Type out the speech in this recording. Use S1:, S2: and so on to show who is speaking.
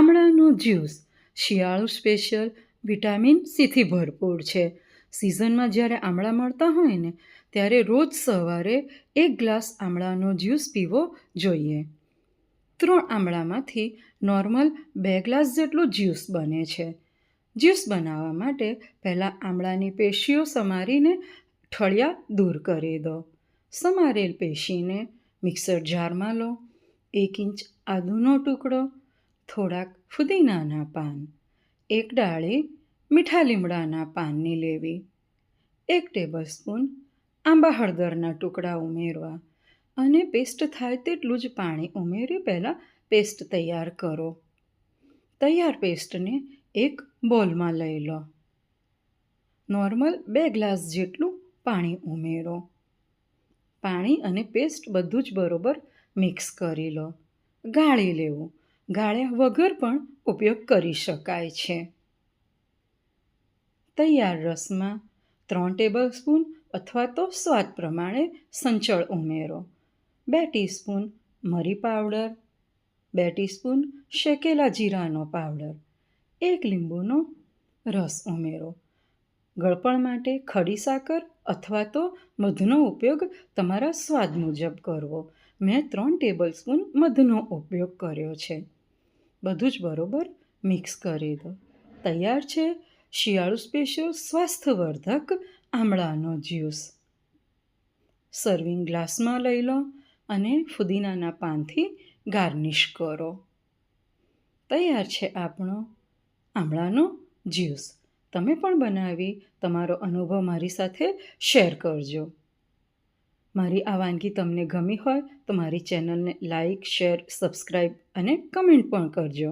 S1: આમળાનો juice. શિયાળુ special. Vitamin સીથી ભરપૂર છે. સિઝનમાં જ્યારે આમળા મળતા હોય ને, ત્યારે રોજ સવારે એક ગ્લાસ આમળાનો જ્યુસ પીવો જોઈએ. ત્રણ આમળામાંથી નોર્મલ બે ગ્લાસ જેટલું જ્યુસ બને છે. જ્યુસ બનાવવા માટે પહેલાં આમળાની પેશીઓ સમારીને ઠળિયા દૂર કરી દો. સમારેલ પેશીને મિક્સર જારમાં લો. એક ઇંચ આદુનો ટુકડો. થોડાક ફુદીનાના પાન, એક ડાળી મીઠા લીમડાના પાનની લેવી, એક ટેબલસ્પૂન આંબા હળદરના ટુકડા ઉમેરવા અને પેસ્ટ થાય તેટલું જ પાણી ઉમેરી પહેલાં પેસ્ટ તૈયાર કરો. તૈયાર પેસ્ટને એક બોલમાં લઈ લો. નોર્મલ બે ગ્લાસ જેટલું પાણી ઉમેરો. પાણી અને પેસ્ટ બધું જ બરોબર મિક્સ કરી લો. ગાળી લેવું. ગાળ્યા વગર પણ ઉપયોગ કરી શકાય છે. તૈયાર રસમાં ત્રણ ટેબલ સ્પૂન અથવા તો સ્વાદ પ્રમાણે સંચળ ઉમેરો. બે ટીસ્પૂન મરી પાવડર, બે ટીસ્પૂન શેકેલા જીરાનો પાવડર, એક લીંબુનો રસ ઉમેરો. ગળપણ માટે ખડી સાકર અથવા તો મધનો ઉપયોગ તમારા સ્વાદ મુજબ કરવો. મેં ત્રણ ટેબલ સ્પૂન મધનો ઉપયોગ કર્યો છે. બધું જ બરોબર મિક્સ કરી દો. તૈયાર છે શિયાળુ સ્પેશિયલ સ્વાસ્થ્યવર્ધક આમળાનો જ્યુસ. સર્વિંગ ગ્લાસમાં લઈ લો અને ફુદીનાના પાનથી ગાર્નિશ કરો. તૈયાર છે આપણો આમળાનો જ્યુસ. તમે પણ બનાવી તમારો અનુભવ મારી સાથે શેર કરજો. મારી આ વાનગી તમને ગમી હોય તો મારી ચેનલને લાઈક, શેર સબસ્ક્રાઈબ અને કમેન્ટ પણ કરજો.